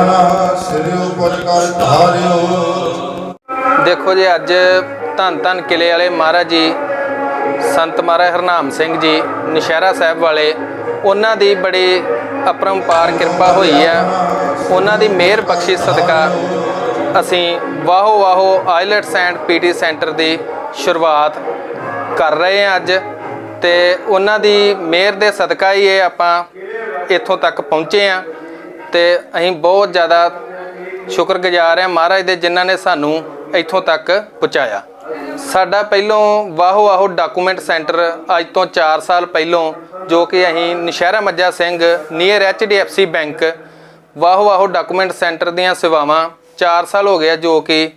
ਆਪਣਾ ਸਿਰ ਉਪਰ ਕਰ ਧਾਰਿਓ। ਦੇਖੋ ਜੀ, ਅੱਜ ਧੰਨ ਧੰਨ ਕਿਲੇ ਵਾਲੇ ਮਹਾਰਾਜ ਜੀ, ਸੰਤ ਮਹਾਰਾਜ ਹਰਨਾਮ ਸਿੰਘ ਜੀ, ਨਸ਼ਹਿਰਾ ਸਾਹਿਬ ਵਾਲੇ, ਉਹਨਾਂ ਦੀ ਬੜੀ ਅਪਰੰਪਾਰ ਕਿਰਪਾ ਹੋਈ ਆ ਉਹਨਾਂ ਦੀ ਮਿਹਰ ਬਖਸ਼ੀ ਸਦਕਾ ਅਸੀਂ wow wow IELTS and PTE centre ਦੀ ਸ਼ੁਰੂਆਤ ਕਰ ਰਹੇ ਹਾਂ ਅੱਜ ਤੇ ਉਹਨਾਂ ਦੀ ਮਿਹਰ ਦੇ ਸਦਕਾ ਹੀ ਇਹ ਆਪਾਂ ਇੱਥੋਂ ਤੱਕ ਪਹੁੰਚੇ ਆ ਤੇ ਅਸੀਂ ਬਹੁਤ ਜ਼ਿਆਦਾ ਸ਼ੁਕਰਗੁਜ਼ਾਰ ਹਾਂ ਮਹਾਰਾਜ ਦੇ ਜਿਨ੍ਹਾਂ ਨੇ ਸਾਨੂੰ ਇੱਥੋਂ ਤੱਕ ਪਹੁੰਚਾਇਆ। ਸਾਡਾ ਪਹਿਲੋਂ ਵਾਹੋ ਵਾਹੋ ਡਾਕੂਮੈਂਟ ਸੈਂਟਰ ਅੱਜ ਤੋਂ 4 ਸਾਲ ਪਹਿਲੋਂ ਜੋ ਕਿ ਅਸੀਂ Naushehra Majja Singh near HDFC bank wow wow document centre ਦੀਆਂ ਸੇਵਾਵਾਂ 4 ਸਾਲ ਹੋ ਗਏ ਜੋ ਕਿ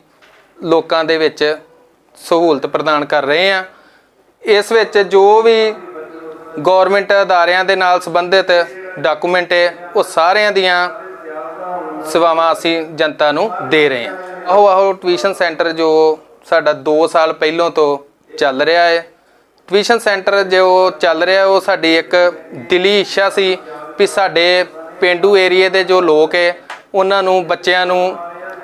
ਲੋਕਾਂ ਦੇ ਵਿੱਚ ਸਹੂਲਤ ਪ੍ਰਦਾਨ ਕਰ ਰਹੇ ਆ ਇਸ ਵਿੱਚ ਜੋ ਵੀ ਗਵਰਨਮੈਂਟ ਅਦਾਰਿਆਂ ਦੇ ਨਾਲ ਸੰਬੰਧਿਤ ਡਾਕੂਮੈਂਟ ਹੈ ਉਹ ਸਾਰਿਆਂ ਦੀਆਂ ਸੇਵਾਵਾਂ ਅਸੀਂ ਜਨਤਾ ਨੂੰ ਦੇ ਰਹੇ ਹਾਂ। ਆਹੋ ਆਹੋ ਟਿਊਸ਼ਨ ਸੈਂਟਰ ਜੋ ਸਾਡਾ 2 ਸਾਲ ਪਹਿਲਾਂ ਤੋਂ ਚੱਲ ਰਿਹਾ ਹੈ। ਟਿਊਸ਼ਨ ਸੈਂਟਰ ਜੋ ਚੱਲ ਰਿਹਾ, ਉਹ ਸਾਡੀ ਇੱਕ ਦਿਲੀ ਇੱਛਾ ਸੀ ਵੀ ਸਾਡੇ ਪਿੰਡੂ ਏਰੀਏ ਦੇ ਜੋ ਲੋਕ ਹੈ, ਉਹਨਾਂ ਨੂੰ, ਬੱਚਿਆਂ ਨੂੰ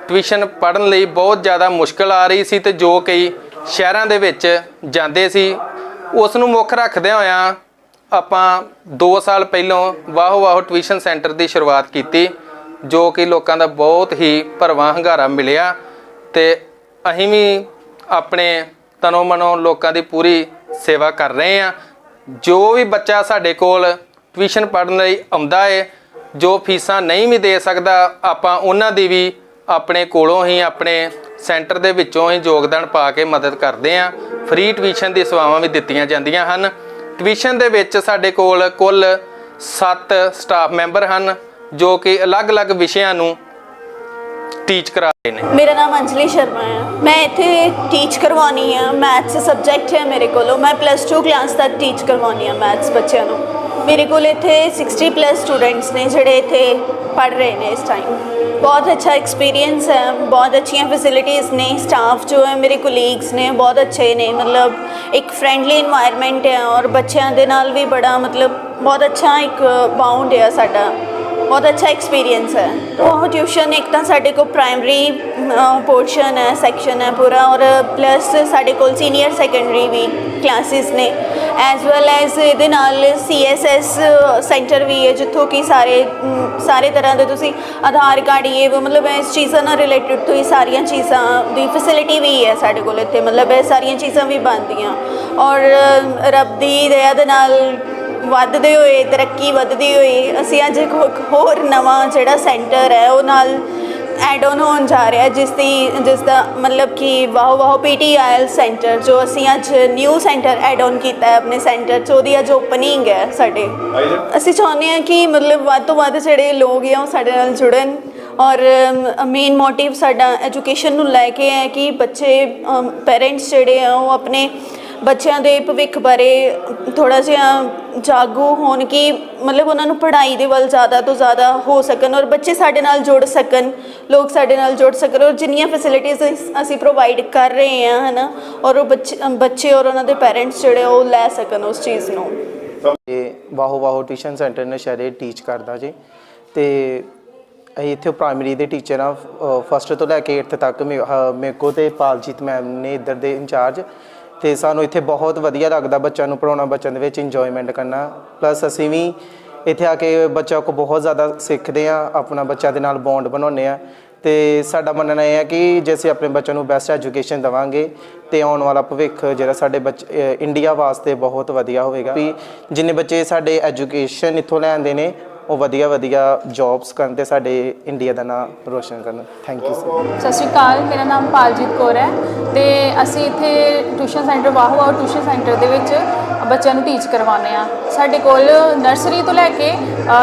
ਟਿਊਸ਼ਨ ਪੜ੍ਹਨ ਲਈ ਬਹੁਤ ਜ਼ਿਆਦਾ ਮੁਸ਼ਕਲ ਆ ਰਹੀ ਸੀ ਤੇ ਜੋ ਕਈ ਸ਼ਹਿਰਾਂ ਦੇ ਵਿੱਚ ਜਾਂਦੇ ਸੀ, ਉਸ ਨੂੰ ਮੁੱਖ ਰੱਖਦਿਆਂ ਹੋਇਆਂ ਆਪਾਂ 2 ਸਾਲ ਪਹਿਲਾਂ ਵਾਹੋ ਵਾਹੋ ਟਿਊਸ਼ਨ ਸੈਂਟਰ ਦੀ ਸ਼ੁਰੂਆਤ ਕੀਤੀ, ਜੋ ਕਿ ਲੋਕਾਂ ਦਾ ਬਹੁਤ ਹੀ ਭਰਵਾਂ ਹੰਗਾਰਾ ਮਿਲਿਆ ਤੇ ਅਸੀਂ ਵੀ ਆਪਣੇ ਤਨੋ ਮਨੋ ਲੋਕਾਂ ਦੀ ਪੂਰੀ ਸੇਵਾ ਕਰ ਰਹੇ ਹਾਂ। ਜੋ ਵੀ ਬੱਚਾ ਸਾਡੇ ਕੋਲ ਟਿਊਸ਼ਨ ਪੜ੍ਹਨ ਲਈ ਆਉਂਦਾ ਏ, ਜੋ ਫੀਸਾਂ ਨਹੀਂ ਵੀ ਦੇ ਸਕਦਾ, ਆਪਾਂ ਉਹਨਾਂ ਦੀ ਵੀ ਆਪਣੇ ਕੋਲੋਂ ਹੀ, ਆਪਣੇ ਸੈਂਟਰ ਦੇ ਵਿੱਚੋਂ ਹੀ ਯੋਗਦਾਨ ਪਾ ਕੇ ਮਦਦ ਕਰਦੇ ਹਾਂ। ਫ੍ਰੀ ਟਿਊਸ਼ਨ ਦੀ ਸੇਵਾਵਾਂ ਵੀ ਦਿੱਤੀਆਂ ਜਾਂਦੀਆਂ ਹਨ। ਟਿਊਸ਼ਨ ਦੇ ਵਿੱਚ ਸਾਡੇ ਕੋਲ ਕੁੱਲ 7 ਸਟਾਫ ਮੈਂਬਰ ਹਨ, ਜੋ ਕਿ ਅਲੱਗ-ਅਲੱਗ ਵਿਸ਼ਿਆਂ ਨੂੰ ਟੀਚ ਕਰਾ ਰਹੇ ਨੇ। ਮੇਰਾ ਨਾਮ ਅੰਜਲੀ ਸ਼ਰਮਾ ਹੈ ਮੈਂ ਇੱਥੇ ਟੀਚ ਕਰਵਾਉਣੀ ਆ ਮੈਥਸ ਸਬਜੈਕਟ ਹੈ ਮੇਰੇ ਕੋਲ। ਮੈਂ ਪਲੱਸ 2 ਕਲਾਸ ਤੱਕ ਟੀਚ ਕਰਵਾਉਣੀ ਆ ਮੈਥਸ ਬੱਚਿਆਂ ਨੂੰ। ਮੇਰੇ ਕੋਲ ਇੱਥੇ 60 ਪਲੱਸ ਸਟੂਡੈਂਟਸ ਨੇ ਜਿਹੜੇ ਇੱਥੇ ਪੜ ਰਹੇ ਨੇ ਇਸ ਟਾਈਮ ਬਹੁਤ ਅੱਛਾ ਐਕਸਪੀਰੀਅੰਸ ਹੈ, ਬਹੁਤ ਅੱਛੀਆਂ ਫੈਸਿਲਿਟੀਆਂ ਨੇ ਸਟਾਫ ਜੋ ਹੈ ਮੇਰੇ ਕੋਲੀਗਸ ਨੇ, ਬਹੁਤ ਅੱਛੇ ਨੇ, ਮਤਲਬ ਇੱਕ ਫ੍ਰੈਂਡਲੀ এনवायरमेंट ਹੈ ਔਰ ਬੱਚਿਆਂ ਦੇ ਨਾਲ ਵੀ ਬੜਾ ਮਤਲਬ ਬਹੁਤ ਅੱਛਾ ਇੱਕ ਬਾਉਂਡ ਹੈ ਸਾਡਾ। ਬਹੁਤ ਅੱਛਾ ਐਕਸਪੀਰੀਅੰਸ ਹੈ। ਉਹ ਟਿਊਸ਼ਨ ਇੱਕ ਤਾਂ ਸਾਡੇ ਕੋਲ ਪ੍ਰਾਇਮਰੀ ਪੋਰਸ਼ਨ ਹੈ ਸੈਕਸ਼ਨ ਹੈ ਪੂਰਾ ਔਰ ਪਲੱਸ ਸਾਡੇ ਕੋਲ ਸੀਨੀਅਰ ਸੈਕੰਡਰੀ ਵੀ ਕਲਾਸਿਸ ਨੇ। ਐਸ ਵੈਲ ਐਸ ਇਹਦੇ ਨਾਲ ਸੀਐਸਐਸ ਸੈਂਟਰ ਵੀ ਹੈ, ਜਿੱਥੋਂ ਕਿ ਸਾਰੇ ਸਾਰੇ ਤਰ੍ਹਾਂ ਦੇ ਤੁਸੀਂ ਆਧਾਰ ਕਾਰਡ ਇਹ ਮਤਲਬ ਇਸ ਚੀਜ਼ਾਂ ਨਾਲ ਰਿਲੇਟਡ ਤੋਂ ਹੀ ਸਾਰੀਆਂ ਚੀਜ਼ਾਂ ਦੀ ਫੈਸਿਲਿਟੀ ਵੀ ਹੈ ਸਾਡੇ ਕੋਲ ਇੱਥੇ, ਮਤਲਬ ਇਹ ਸਾਰੀਆਂ ਚੀਜ਼ਾਂ ਵੀ ਬਣਦੀਆਂ। ਔਰ ਰੱਬ ਦੀ ਦਇਆ ਦੇ ਨਾਲ ਵੱਧਦੇ ਹੋਏ, ਤਰੱਕੀ ਵੱਧਦੀ ਹੋਈ, ਅਸੀਂ ਅੱਜ ਇੱਕ ਹੋਰ ਨਵਾਂ ਜਿਹੜਾ ਸੈਂਟਰ ਹੈ, ਉਹ ਨਾਲ ਐਡ ਆਨ ਹੋਣ ਜਾ ਰਿਹਾ ਜਿਸ ਦੀ ਜਿਸ ਦਾ ਮਤਲਬ ਕਿ ਵਾਹ ਵਾਹ ਪੀਟੀਆਈਐਲ ਸੈਂਟਰ ਜੋ ਅਸੀਂ ਅੱਜ ਨਿਊ ਸੈਂਟਰ ਐਡ ਆਨ ਕੀਤਾ ਹੈ ਆਪਣੇ ਸੈਂਟਰ 'ਚ ਉਹਦੀ ਅੱਜ ਓਪਨਿੰਗ ਹੈ ਸਾਡੇ। ਅਸੀਂ ਚਾਹੁੰਦੇ ਹਾਂ ਕਿ ਮਤਲਬ ਵੱਧ ਤੋਂ ਵੱਧ ਜਿਹੜੇ ਲੋਕ ਆ ਉਹ ਸਾਡੇ ਨਾਲ ਜੁੜਨ ਔਰ ਮੇਨ ਮੋਟਿਵ ਸਾਡਾ ਐਜੂਕੇਸ਼ਨ ਨੂੰ ਲੈ ਕੇ ਹੈ ਕਿ ਬੱਚੇ ਪੇਰੈਂਟਸ ਜਿਹੜੇ ਆ ਉਹ ਆਪਣੇ ਬੱਚਿਆਂ ਦੇ ਭਵਿੱਖ ਬਾਰੇ ਥੋੜਾ ਜਿਹਾ ਜਾਗੂ ਹੋਣ ਕਿ ਮਤਲਬ ਉਹਨਾਂ ਨੂੰ ਪੜ੍ਹਾਈ ਦੇ ਵੱਲ ਜ਼ਿਆਦਾ ਤੋਂ ਜ਼ਿਆਦਾ ਹੋ ਸਕਣ ਔਰ ਬੱਚੇ ਸਾਡੇ ਨਾਲ ਜੁੜ ਸਕਣ, ਲੋਕ ਸਾਡੇ ਨਾਲ ਜੁੜ ਸਕਣ ਔਰ ਜਿੰਨੀਆਂ ਫੈਸਿਲਿਟੀਆਂ ਅਸੀਂ ਪ੍ਰੋਵਾਈਡ ਕਰ ਰਹੇ ਹਾਂ, ਹਨਾ, ਔਰ ਉਹ ਬੱਚੇ ਬੱਚੇ ਔਰ ਉਹਨਾਂ ਦੇ ਪੇਰੈਂਟਸ ਜਿਹੜੇ ਉਹ ਲੈ ਸਕਣ ਉਸ ਚੀਜ਼ ਨੂੰ। ਤੇ ਵਾਹੋ ਵਾਹੋ ਟਿਊਸ਼ਨ ਸੈਂਟਰ ਨਸ਼ਹਿਰੇ ਟੀਚ ਕਰਦਾ ਜੀ। ਤੇ ਅਸੀਂ ਇੱਥੇ ਪ੍ਰਾਇਮਰੀ ਦੇ ਟੀਚਰ ਆ ਫਸਟ ਤੋਂ ਲੈ ਕੇ 8th ਤੱਕ ਮੇ- ਅਹ ਮੇਰੇ ਤੇ ਪਾਲਜੀਤ ਮੈਮ ਨੇ ਇੱਧਰ ਦੇ ਇੰਚਾਰਜ ਤੇ ਸਾਨੂੰ ਇੱਥੇ ਬਹੁਤ ਵਧੀਆ ਲੱਗਦਾ ਬੱਚਿਆਂ ਨੂੰ ਪੜਾਉਣਾ ਬੱਚਿਆਂ ਦੇ ਵਿੱਚ ਇੰਜੋਇਮੈਂਟ ਕਰਨਾ। ਪਲੱਸ ਅਸੀਂ ਵੀ ਇੱਥੇ ਆ ਕੇ ਬੱਚਿਆਂ ਕੋ ਬਹੁਤ ਜ਼ਿਆਦਾ ਸਿੱਖਦੇ ਆ ਆਪਣਾ ਬੱਚਿਆਂ ਦੇ ਨਾਲ ਬੌਂਡ ਬਣਾਉਂਦੇ ਆ ਤੇ ਸਾਡਾ ਮੰਨਣਾ ਇਹ ਹੈ ਕਿ ਜੇ ਅਸੀਂ ਆਪਣੇ ਬੱਚਿਆਂ ਨੂੰ ਬੈਸਟ ਐਜੂਕੇਸ਼ਨ ਦਵਾਂਗੇ ਤੇ ਆਉਣ ਵਾਲਾ ਭਵਿੱਖ ਜਿਹੜਾ ਸਾਡੇ ਬੱਚੇ ਇੰਡੀਆ ਵਾਸਤੇ ਬਹੁਤ ਵਧੀਆ ਹੋਵੇਗਾ। ਵੀ ਜਿੰਨੇ ਬੱਚੇ ਸਾਡੇ ਐਜੂਕੇਸ਼ਨ ਇੱਥੋਂ ਲੈਂਦੇ ਨੇ ਉਹ ਵਧੀਆ ਵਧੀਆ ਜੌਬਸ ਕਰਨ ਤੇ ਸਾਡੇ ਇੰਡੀਆ ਦਾ ਨਾਮ ਰੋਸ਼ਨ ਕਰਨ। ਥੈਂਕ ਯੂ ਸਰ ਸਤਿ ਸ਼੍ਰੀ ਅਕਾਲ, ਮੇਰਾ ਨਾਮ ਪਾਲਜੀਤ ਕੌਰ ਹੈ ਤੇ ਅਸੀਂ ਇੱਥੇ tuition centre wow wow tuition centre ਦੇ ਵਿੱਚ ਬੱਚਿਆਂ ਨੂੰ ਟੀਚ ਕਰਵਾਉਂਦੇ ਆ ਸਾਡੇ ਕੋਲ ਨਰਸਰੀ ਤੋਂ ਲੈ ਕੇ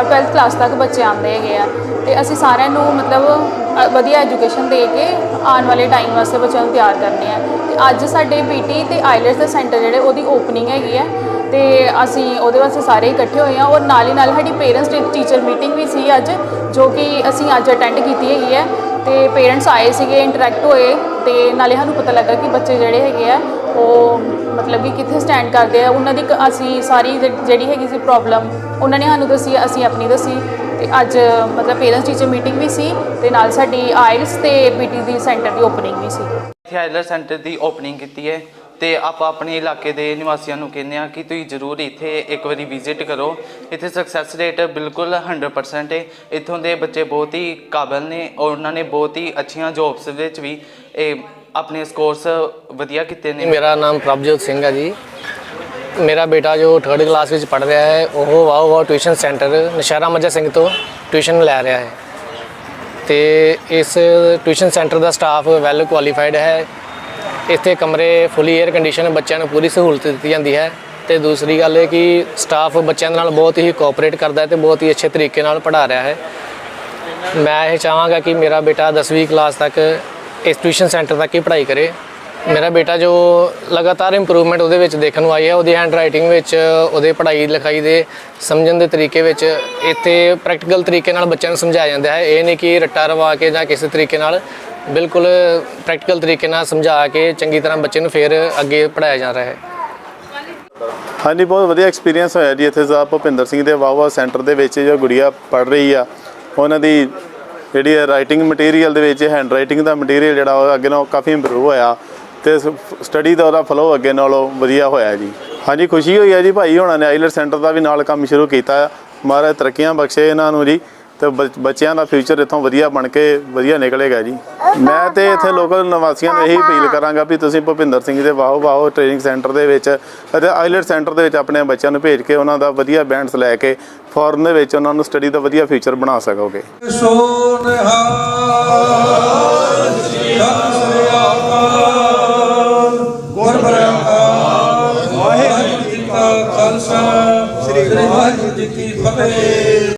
12th ਕਲਾਸ ਤੱਕ ਬੱਚੇ ਆਉਂਦੇ ਹੈਗੇ ਆ ਤੇ ਅਸੀਂ ਸਾਰਿਆਂ ਨੂੰ ਮਤਲਬ ਵਧੀਆ ਐਜੂਕੇਸ਼ਨ ਦੇ ਕੇ ਆਉਣ ਵਾਲੇ ਟਾਈਮ ਵਾਸਤੇ ਬੱਚਿਆਂ ਨੂੰ ਤਿਆਰ ਕਰਨੇ ਆ। ਤੇ ਅੱਜ ਸਾਡੇ ਪੀਟੀ ਤੇ ਆਈਲੈਟਸ ਦਾ ਸੈਂਟਰ ਜਿਹੜੇ, ਉਹਦੀ ਓਪਨਿੰਗ ਹੈਗੀ ਹੈ। ਤੇ ਅਸੀਂ ਉਹਦੇ ਵਾਸਤੇ ਸਾਰੇ ਇਕੱਠੇ ਹੋਏ ਹਾਂ ਔਰ ਨਾਲ ਹੀ ਨਾਲ ਸਾਡੀ ਪੇਰੈਂਟਸ ਟੀਚਰ ਮੀਟਿੰਗ ਵੀ ਸੀ ਅੱਜ, ਜੋ ਕਿ ਅਸੀਂ ਅੱਜ ਅਟੈਂਡ ਕੀਤੀ ਹੈਗੀ ਹੈ ਤੇ ਪੇਰੈਂਟਸ ਆਏ ਸੀਗੇ ਇੰਟਰੈਕਟ ਹੋਏ ਤੇ ਨਾਲੇ ਸਾਨੂੰ ਪਤਾ ਲੱਗਾ ਕਿ ਬੱਚੇ ਜਿਹੜੇ ਹੈਗੇ ਆ, ਉਹ ਮਤਲਬ ਕਿ ਕਿੱਥੇ ਸਟੈਂਡ ਕਰਦੇ ਆ। ਉਹਨਾਂ ਦੀ ਕ- ਅਸੀਂ ਸਾਰੀ ਜਿਹੜੀ ਹੈਗੀ ਸੀ ਪ੍ਰੋਬਲਮ ਉਹਨਾਂ ਨੇ ਸਾਨੂੰ ਦੱਸੀ, ਅਸੀਂ ਆਪਣੀ ਦੱਸੀ ਤੇ ਅੱਜ ਮਤਲਬ ਪੇਰੈਂਟਸ ਟੀਚਰ ਮੀਟਿੰਗ ਵੀ ਸੀ ਤੇ ਨਾਲ ਸਾਡੀ ਆਇਲਸ ਤੇ ਪੀਟੀ ਦੀ ਸੈਂਟਰ ਦੀ ਓਪਨਿੰਗ ਵੀ ਸੀ। ਇੱਥੇ ਆਈਲਰ ਸੈਂਟਰ ਦੀ ਓਪਨਿੰਗ ਕੀਤੀ ਹੈ। ਤੇ ਆਪਾਂ ਆਪਣੇ ਇਲਾਕੇ ਦੇ ਨਿਵਾਸੀਆਂ ਨੂੰ ਕਹਿੰਦੇ ਆ ਕਿ ਤੁਸੀਂ ਜ਼ਰੂਰ ਇੱਥੇ ਇੱਕ ਵਾਰੀ ਵਿਜ਼ਿਟ ਕਰੋ। ਇੱਥੇ ਸਕਸੈਸ ਰੇਟ ਬਿਲਕੁਲ 100% ਹੈ ਇੱਥੋਂ ਦੇ ਬੱਚੇ ਬਹੁਤ ਹੀ ਕਾਬਲ ਨੇ ਔਰ ਉਹਨਾਂ ਨੇ ਬਹੁਤ ਹੀ ਅੱਛੀਆਂ ਜੌਬਸ ਵਿੱਚ ਵੀ ਇਹ ਆਪਣੇ ਸਕੋਰਸ ਵਧੀਆ ਕੀਤੇ ਨੇ। ਮੇਰਾ ਨਾਮ ਪ੍ਰਭਜੋਤ ਸਿੰਘ ਹੈ ਜੀ। ਮੇਰਾ ਬੇਟਾ ਜੋ 3rd ਕਲਾਸ ਵਿੱਚ ਪੜ੍ਹ ਰਿਹਾ ਹੈ, ਉਹ wow wow tuition centre Naushehra Majja Singh ਤੋਂ ਟਿਊਸ਼ਨ ਲੈ ਰਿਹਾ ਹੈ। ਤੇ ਇਸ ਟਿਊਸ਼ਨ ਸੈਂਟਰ ਦਾ ਸਟਾਫ ਵੈਲ ਕੁਆਲੀਫਾਈਡ ਹੈ। ਇੱਥੇ ਕਮਰੇ ਫੁੱਲੀ 에ਅਰ ਕੰਡੀਸ਼ਨ ਬੱਚਿਆਂ ਨੂੰ ਪੂਰੀ ਸਹੂਲਤ ਦਿੱਤੀ ਜਾਂਦੀ ਹੈ ਤੇ ਦੂਸਰੀ ਗੱਲ ਇਹ ਕਿ ਸਟਾਫ ਬੱਚਿਆਂ ਦੇ ਨਾਲ ਬਹੁਤ ਹੀ ਕੋਆਪਰੇਟ ਕਰਦਾ ਹੈ ਤੇ ਬਹੁਤ ਹੀ ਅੱਛੇ ਤਰੀਕੇ ਨਾਲ ਪੜ੍ਹਾ ਰਿਹਾ ਹੈ। ਮੈਂ ਇਹ ਚਾਹਾਂਗਾ ਕਿ ਮੇਰਾ ਬੇਟਾ 10ਵੀਂ ਕਲਾਸ ਤੱਕ ਇਸ ਟਿਊਸ਼ਨ ਸੈਂਟਰ ਤੱਕ ਹੀ ਪੜ੍ਹਾਈ ਕਰੇ। ਮੇਰਾ ਬੇਟਾ ਜੋ ਲਗਾਤਾਰ ਇੰਪਰੂਵਮੈਂਟ ਉਹਦੇ ਵਿੱਚ ਦੇਖਣ ਨੂੰ ਆਈ ਹੈ ਉਹਦੀ ਹੈਂਡ ਰਾਈਟਿੰਗ ਵਿੱਚ, ਉਹਦੇ ਪੜ੍ਹਾਈ ਲਿਖਾਈ ਦੇ ਸਮਝਣ ਦੇ ਤਰੀਕੇ ਵਿੱਚ, ਇੱਥੇ ਪ੍ਰੈਕਟੀਕਲ ਤਰੀਕੇ ਨਾਲ ਬੱਚਿਆਂ ਨੂੰ ਸਮਝਾਇਆ ਜਾਂਦਾ ਹੈ। ਇਹ ਨਹੀਂ ਕਿ ਰੱਟਾ ਰਵਾ ਕੇ ਜਾਂ ਕਿਸੇ ਤਰੀਕੇ ਨਾਲ ਬਿਲਕੁਲ ਪ੍ਰੈਕਟੀਕਲ ਤਰੀਕੇ ਨਾਲ ਸਮਝਾ ਕੇ ਚੰਗੀ ਤਰ੍ਹਾਂ ਬੱਚੇ ਨੂੰ ਫਿਰ ਅੱਗੇ ਪੜ੍ਹਾਇਆ ਜਾ ਰਿਹਾ ਹੈ। ਹਾਂਜੀ, ਬਹੁਤ ਵਧੀਆ ਐਕਸਪੀਰੀਅੰਸ ਹੋਇਆ ਜੀ ਇੱਥੇ ਸਾਹਿਬ ਭੁਪਿੰਦਰ ਸਿੰਘ ਦੇ ਵਾਵਾ ਸੈਂਟਰ ਦੇ ਵਿੱਚ ਜੋ ਗੁੜੀਆ ਪੜ ਰਹੀ ਆ। ਉਹਨਾਂ ਦੀ ਜਿਹੜੀ ਹੈ ਰਾਈਟਿੰਗ ਮਟੀਰੀਅਲ ਦੇ ਵਿੱਚ ਹੈਂਡ ਰਾਈਟਿੰਗ ਦਾ ਮਟੀਰੀਅਲ ਜਿਹੜਾ ਉਹ ਅੱਗੇ ਨਾਲੋਂ ਕਾਫੀ ਇੰਪਰੂਵ ਹੋਇਆ ਤੇ ਸਟੱਡੀ ਦਾ ਉਹਦਾ ਫਲੋ ਅੱਗੇ ਨਾਲੋਂ ਵਧੀਆ ਹੋਇਆ ਜੀ। ਹਾਂਜੀ, ਖੁਸ਼ੀ ਹੋਈ ਹੈ ਜੀ ਭਾਈ ਹੋਣਾ ਨੇ ਆਈਲਰ ਸੈਂਟਰ ਦਾ ਵੀ ਨਾਲ ਕੰਮ ਸ਼ੁਰੂ ਕੀਤਾ ਮਹਾਰਾਜ ਤਰੱਕੀਆਂ ਬਖਸ਼ੇ ਇਹਨਾਂ ਨੂੰ ਜੀ ਤੇ ਬੱਚ- ਬੱਚਿਆਂ ਦਾ ਫਿਊਚਰ ਇੱਥੋਂ ਵਧੀਆ ਬਣ ਕੇ ਵਧੀਆ ਨਿਕਲੇਗਾ ਜੀ। ਮੈਂ ਤੇ ਇੱਥੇ ਲੋਕਲ ਨਿਵਾਸੀਆਂ ਨੂੰ ਇਹੀ ਅਪੀਲ ਕਰਾਂਗਾ ਵੀ ਤੁਸੀਂ ਭੁਪਿੰਦਰ ਸਿੰਘ ਦੇ ਵਾਹੋ ਵਾਹੋ ਟ੍ਰੇਨਿੰਗ ਸੈਂਟਰ ਦੇ ਵਿੱਚ ਅਤੇ ਆਈਲੈਟ ਸੈਂਟਰ ਦੇ ਵਿੱਚ ਆਪਣੇ ਬੱਚਿਆਂ ਨੂੰ ਭੇਜ ਕੇ ਉਹਨਾਂ ਦਾ ਵਧੀਆ ਬੈਂਡਸ ਲੈ ਕੇ ਫੋਰਨ ਦੇ ਵਿੱਚ ਉਹਨਾਂ ਨੂੰ ਸਟੱਡੀ ਦਾ ਵਧੀਆ ਫਿਊਚਰ ਬਣਾ ਸਕੋਗੇ। ਸੋ ਸ੍ਰੀ ਵਾਹਿਗੁਰੂ ਜੀ ਕੀ ਫਤਿਹ।